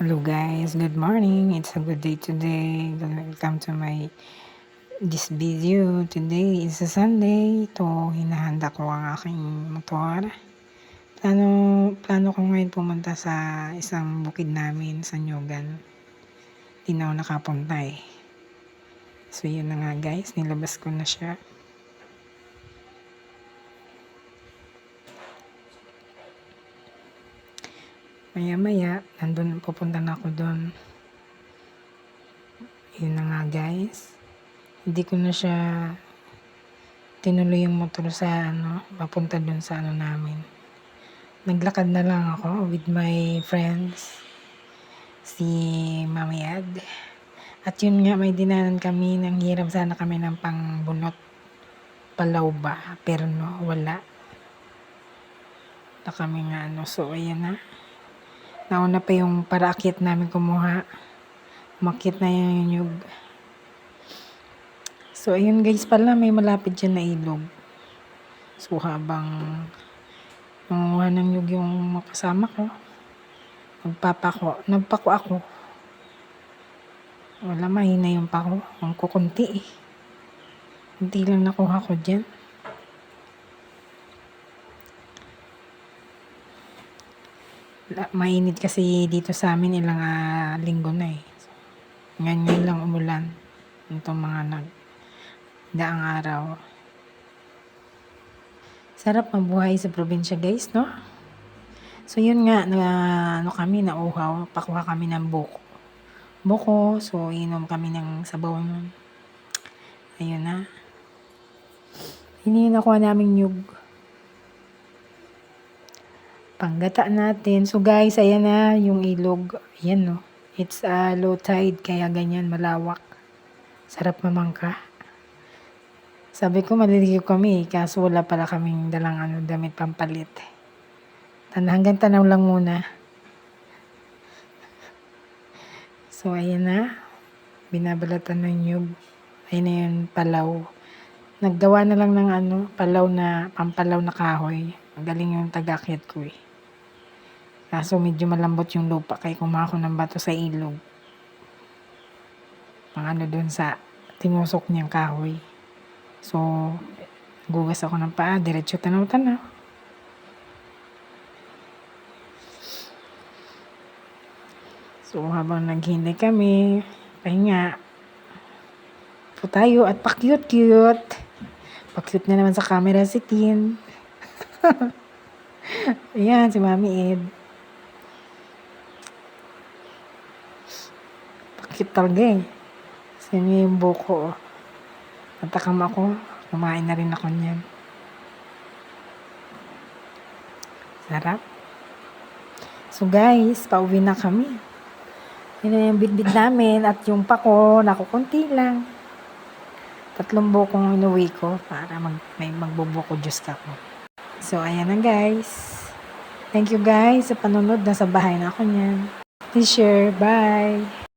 Hello guys, good morning. It's a good day today. Welcome to my this video. Today is a Sunday. Ito, hinahanda ko ang aking motor. Plano, plano ko ngayon pumunta sa isang bukid namin sa Nyugan. Di na ako nakapunta eh. So yun na nga guys, nilabas ko na siya. Maya maya, nandun, pupunta na ako doon. Yun na nga guys. Hindi ko na siya tinuloy yung motor sa ano, papunta doon sa ano namin. Naglakad na lang ako with my friends. Si Mami. At yun nga, may dinanan kami. Nang hirap sana kami ng pangbunot. Palaw ba? Pero no, wala. Na kami nga ano. So, ayan na. Nauna pa yung paraakit namin kumuha. Umakit na yung nyug. So, ayun guys pala, may malapit dyan na ilog. So, habang nanguha ng nyug yung makasama ko, nagpapako, nagpako ako. Wala, mahina yung pako. Ang kukunti eh. Hindi lang nakuha ko dyan. Mainit kasi dito sa amin ilang ah, linggo na eh. Ngayon, ngayon lang umulan. Itong mga nag daang araw. Sarap mabuhay sa probinsya guys, no? So yun nga, na, ano kami, nauhaw. Pakuha kami ng buko. Buko, so inom kami ng sabaw nun. Ayun na. Hindi nakuha namin nyug. Panggata natin. So guys, ayan na yung ilog. Ayan no. It's a low tide kaya ganyan malawak. Sarap mamangka. Sabi ko maliligo kami kaso wala pala kaming dalang ano, damit pampalit. Tan hanggang tanaw lang muna. So ayan na. Binabalatan ng nyug. Ayun na yun, palaw. Naggawa na lang ng ano, palaw na, pampalaw na kahoy. Magaling yung tagakit ko eh. Kaso medyo malambot yung lupa kaya kumaha ko ng bato sa ilog. Pang ano dun sa tinusok niyang kahoy. So, gugas ako ng paa, diretso tanaw-tanaw. So, habang naghintay kami, pahinga, po tayo at pa-cute-cute. Pa-cute na naman sa camera si Tin. Ayan, si Mami Ed. Pa-cute talaga eh. Kasi yung buko. oh. Natakam ako. Kumain na rin ako niyan. Sarap. So guys, pauwi na kami. Yun na yung bitbit namin at yung pako, nakukunti lang. Tatlong bukong inuwi ko para mag, may magbubuko juice ka ko. So, ayan na guys. Thank you guys sa panunod. Nasa bahay na ako niyan. Please share. Bye!